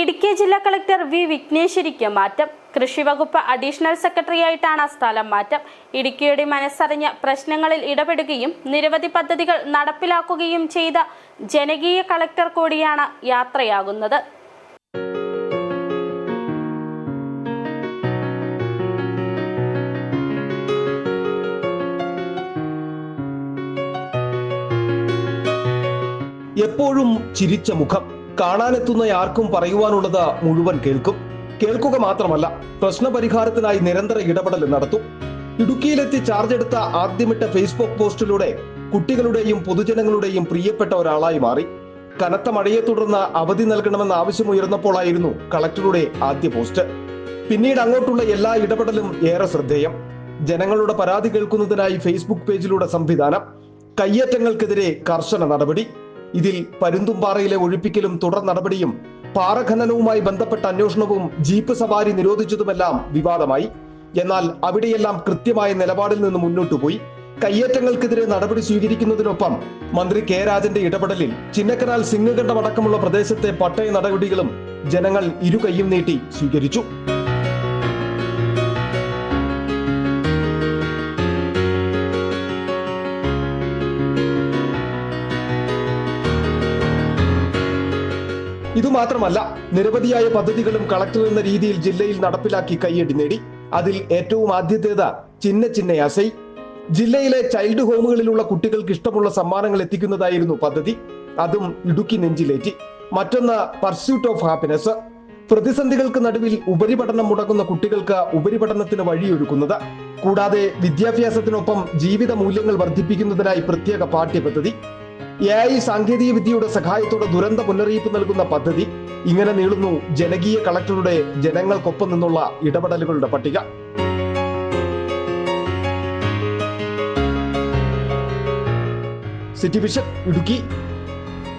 ഇടുക്കി ജില്ലാ collector V വിഘ്നേശ്വരിക്ക് മാറ്റം. കൃഷി വകുപ്പ് അഡീഷണൽ സെക്രട്ടറിയായിട്ടാണ് സ്ഥലം മാറ്റം. ഇടുക്കിയുടെ മനസ്സറിഞ്ഞ പ്രശ്നങ്ങളിൽ ഇടപെടുകയും നിരവധി പദ്ധതികൾ നടപ്പിലാക്കുകയും ചെയ്ത ജനകീയ കളക്ടർ കൂടിയാണ് യാത്രയാകുന്നത്. എപ്പോഴും ചിരിച്ച മുഖം. കാണാനെത്തുന്ന ആർക്കും പറയുവാനുള്ളത് മുഴുവൻ കേൾക്കും. കേൾക്കുക മാത്രമല്ല പ്രശ്നപരിഹാരത്തിനായി നിരന്തര ഇടപെടൽ നടത്തും. ഇടുക്കിയിലെത്തി ചാർജ് എടുത്ത ആദ്യമിട്ട ഫേസ്ബുക്ക് പോസ്റ്റിലൂടെ കുട്ടികളുടെയും പൊതുജനങ്ങളുടെയും പ്രിയപ്പെട്ട ഒരാളായി മാറി. കനത്ത മഴയെ തുടർന്ന് അവധി നൽകണമെന്ന ആവശ്യമുയർന്നപ്പോഴായിരുന്നു കളക്ടറുടെ ആദ്യ പോസ്റ്റ്. പിന്നീട് അങ്ങോട്ടുള്ള എല്ലാ ഇടപെടലും ഏറെ ശ്രദ്ധേയം. ജനങ്ങളുടെ പരാതി കേൾക്കുന്നതിനായി ഫേസ്ബുക്ക് പേജിലൂടെ സംവിധാനം. കയ്യേറ്റങ്ങൾക്കെതിരെ കർശന നടപടി. ഇതിൽ പരുന്തുംപാറയിലെ ഒഴിപ്പിക്കലും തുടർ നടപടിയും പാറഖനനവുമായി ബന്ധപ്പെട്ട അന്വേഷണവും ജീപ്പ് സവാരി നിരോധിച്ചതുമെല്ലാം വിവാദമായി. എന്നാൽ അവിടെയെല്ലാം കൃത്യമായ നിലപാടിൽ നിന്ന് മുന്നോട്ടു പോയി. കയ്യേറ്റങ്ങൾക്കെതിരെ നടപടി സ്വീകരിക്കുന്നതിനൊപ്പം മന്ത്രി കെ രാജന്റെ ഇടപെടലിൽ ചിന്നക്കനാൽ സിംഗകണ്ഠമടക്കമുള്ള പ്രദേശത്തെ പട്ടയ നടപടികളും ജനങ്ങൾ ഇരുകൈയും നീട്ടി സ്വീകരിച്ചു. ഇതുമാത്രമല്ല നിരവധിയായ പദ്ധതികളും കളക്ടർ എന്ന രീതിയിൽ ജില്ലയിൽ നടപ്പിലാക്കി കയ്യടി നേടി. അതിൽ ഏറ്റവും ആദ്യത്തേത് ചിന്ന ചിന്ന അസൈ ജില്ലയിലെ ചൈൽഡ് ഹോമുകളിലുള്ള കുട്ടികൾക്ക് ഇഷ്ടമുള്ള സമ്മാനങ്ങൾ എത്തിക്കുന്നതായിരുന്നു പദ്ധതി. അതും ഇടുക്കി നെഞ്ചിലേറ്റി. മറ്റൊന്ന് പർസ്യൂട്ട് ഓഫ് ഹാപ്പിനെസ് പ്രതിസന്ധികൾക്ക് നടുവിൽ ഉപരിപഠനം മുടങ്ങുന്ന കുട്ടികൾക്ക് ഉപരിപഠനത്തിന് വഴിയൊരുക്കുന്നത്. കൂടാതെ വിദ്യാഭ്യാസത്തിനൊപ്പം ജീവിത മൂല്യങ്ങൾ വർദ്ധിപ്പിക്കുന്നതിനായി പ്രത്യേക പാഠ്യപദ്ധതി. എ ഐ സാങ്കേതിക വിദ്യയുടെ സഹായത്തോടെ ദുരന്ത മുന്നറിയിപ്പ് നൽകുന്ന പദ്ധതി ഇങ്ങനെ നീളുന്നു ജനകീയ കളക്ടറുടെ ജനങ്ങൾക്കൊപ്പം നിന്നുള്ള ഇടപെടലുകളുടെ പട്ടിക. City vision Idukki.